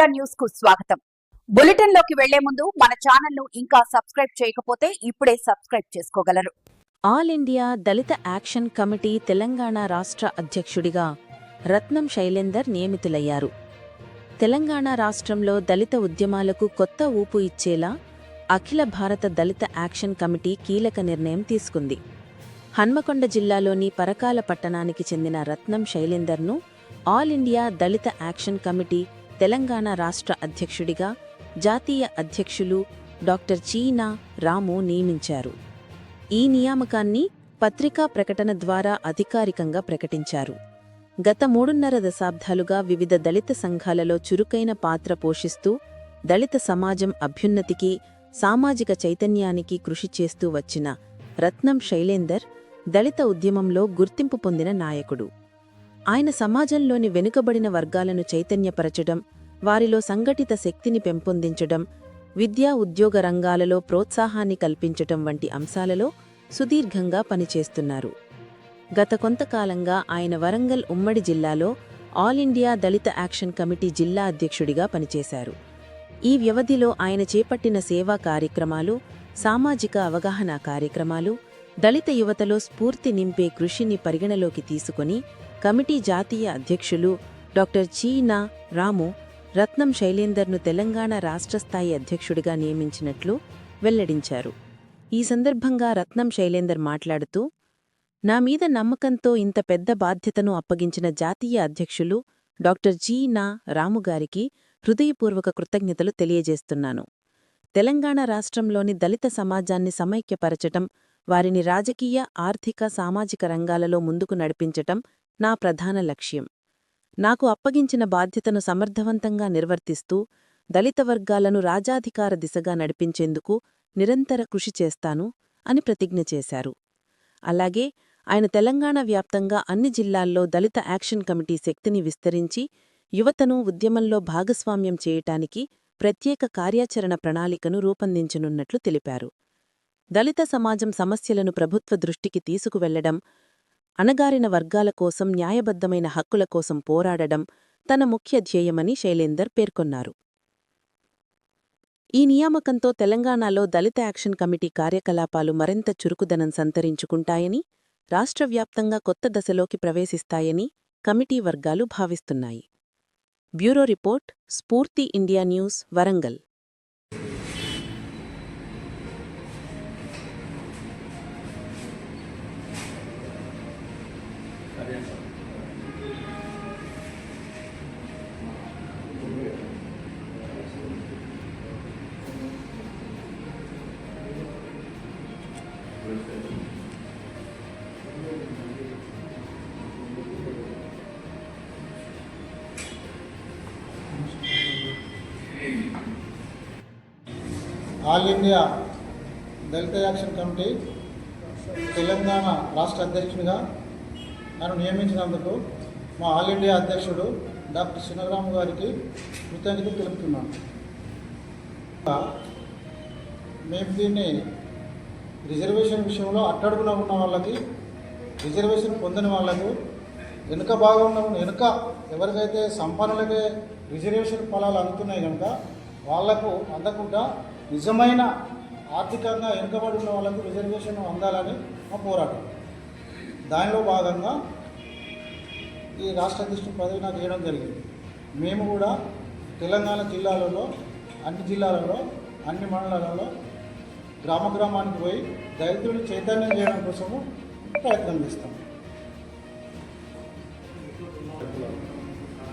India న్యూస్కు స్వాగతం. బులెటిన్లోకి వెళ్ళే ముందు మన ఛానల్ను ఇంకా సబ్స్క్రైబ్ చేయకపోతే ఇప్పుడే సబ్స్క్రైబ్ చేసుకోగలరు. All India Dalit action committee Telangana రాష్ట్ర అధ్యక్షుడిగా రత్నం శైలేందర్ నియమితులయ్యారు. తెలంగాణ రాష్ట్రంలో దళిత ఉద్యమాలకు కొత్త ఊపు ఇచ్చేలా అఖిల భారత దళిత యాక్షన్ కమిటీ కీలక నిర్ణయం తీసుకుంది. హన్మకొండ జిల్లాలోని పరకాల పట్టణానికి చెందిన Ratnam శైలేందర్ను all India Dalit action committee Telangana రాష్ట్ర అధ్యక్షుడిగా జాతీయ అధ్యక్షులు డాక్టర్ చీనా రాము నియమించారు. ఈ నియామకాన్ని పత్రికా ప్రకటన ద్వారా అధికారికంగా ప్రకటించారు. గత మూడున్నర దశాబ్దాలుగా వివిధ దళిత సంఘాలలో చురుకైన పాత్ర పోషిస్తూ దళిత సమాజం అభ్యున్నతికి సామాజిక చైతన్యానికి కృషి చేస్తూ వచ్చిన రత్నం శైలేందర్ దళిత ఉద్యమంలో గుర్తింపు పొందిన నాయకుడు. ఆయన సమాజంలోని వెనుకబడిన వర్గాలను చైతన్యపరచడం వారిలో సంఘటిత శక్తిని పెంపొందించడం విద్యా ఉద్యోగ రంగాలలో ప్రోత్సాహాన్ని కల్పించటం వంటి అంశాలలో సుదీర్ఘంగా పనిచేస్తున్నారు. గత కొంతకాలంగా ఆయన వరంగల్ ఉమ్మడి జిల్లాలో all India Dalit action committee జిల్లా అధ్యక్షుడిగా పనిచేశారు. ఈ వ్యవధిలో ఆయన చేపట్టిన సేవా కార్యక్రమాలు సామాజిక అవగాహన కార్యక్రమాలు దళిత యువతలో స్ఫూర్తి నింపే కృషిని పరిగణలోకి తీసుకుని కమిటీ జాతీయ అధ్యక్షులు డాక్టర్ చీనా రాము రత్నం శైలేందర్ను తెలంగాణ రాష్ట్ర స్థాయి అధ్యక్షుడిగా నియమించినట్లు వెల్లడించారు. ఈ సందర్భంగా రత్నం శైలేందర్ మాట్లాడుతూ నా మీద నమ్మకంతో ఇంత పెద్ద బాధ్యతను అప్పగించిన జాతీయ అధ్యక్షులు డాక్టర్ జీ నా రాముగారికి హృదయపూర్వక కృతజ్ఞతలు తెలియజేస్తున్నాను. తెలంగాణ రాష్ట్రంలోని దళిత సమాజాన్ని సమైక్యపరచటం వారిని రాజకీయ ఆర్థిక సామాజిక రంగాలలో ముందుకు నడిపించటం నా ప్రధాన లక్ష్యం. నాకు అప్పగించిన బాధ్యతను సమర్థవంతంగా నిర్వర్తిస్తూ దళిత వర్గాలను రాజాధికార దిశగా నడిపించేందుకు నిరంతర కృషి చేస్తాను అని ప్రతిజ్ఞ చేశారు. అలాగే ఆయన తెలంగాణ వ్యాప్తంగా అన్ని జిల్లాల్లో దళిత యాక్షన్ కమిటీ శక్తిని విస్తరించి యువతను ఉద్యమంలో భాగస్వామ్యం చేయటానికి ప్రత్యేక కార్యాచరణ ప్రణాళికను రూపొందించనున్నట్లు తెలిపారు. దళిత సమాజం సమస్యలను ప్రభుత్వ దృష్టికి తీసుకువెళ్ళడం అణగారిన వర్గాల కోసం న్యాయబద్ధమైన హక్కుల కోసం పోరాడడం తన ముఖ్య ధ్యేయమని శైలేందర్ పేర్కొన్నారు. ఈ నియామకంతో తెలంగాణలో దళిత యాక్షన్ కమిటీ కార్యకలాపాలు మరింత చురుకుదనం సంతరించుకుంటాయని రాష్ట్రవ్యాప్తంగా కొత్త దశలోకి ప్రవేశిస్తాయని కమిటీ వర్గాలు భావిస్తున్నాయి. Bureau report Spoorthi India news Warangal. All India Dalit action committee Telangana రాష్ట్ర అధ్యక్షునిగా నన్ను నియమించినందుకు మా ఆల్ ఇండియా అధ్యక్షుడు డాక్టర్ చిన్నరాము గారికి కృతజ్ఞతలు తెలుపుతున్నాను. మేము దీన్ని రిజర్వేషన్ విషయంలో అట్టడుగున ఉన్న వాళ్ళకి రిజర్వేషన్ పొందిన వాళ్ళకు వెనుక భాగంలో ఉన్న వెనుక ఎవరికైతే సంపన్నులకే రిజర్వేషన్ ఫలాలు అందుతున్నాయి కనుక వాళ్ళకు అందకుండా నిజమైన ఆర్థికంగా వెనుకబడి ఉన్న వాళ్ళకు రిజర్వేషన్ అందాలని మా పోరాటం. దానిలో భాగంగా ఈ రాష్ట్ర అధ్యక్షుడు పదవి నాకు ఇవ్వడం జరిగింది. మేము కూడా తెలంగాణ జిల్లాలలో అన్ని జిల్లాలలో అన్ని మండలాలలో గ్రామ గ్రామానికి పోయి దళితుడిని చైతన్యం చేయడం కోసము ప్రయత్నం చేస్తాం.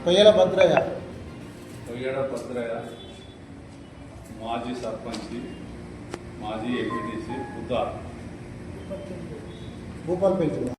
కొయ్యల భద్రయ్య. కొయ్యడ భద్రయ్య మాజీ సర్పంచ్ మాజీ ఎంపీటీసీ ఉద్దార్ భూపాలపల్లి జిల్లా.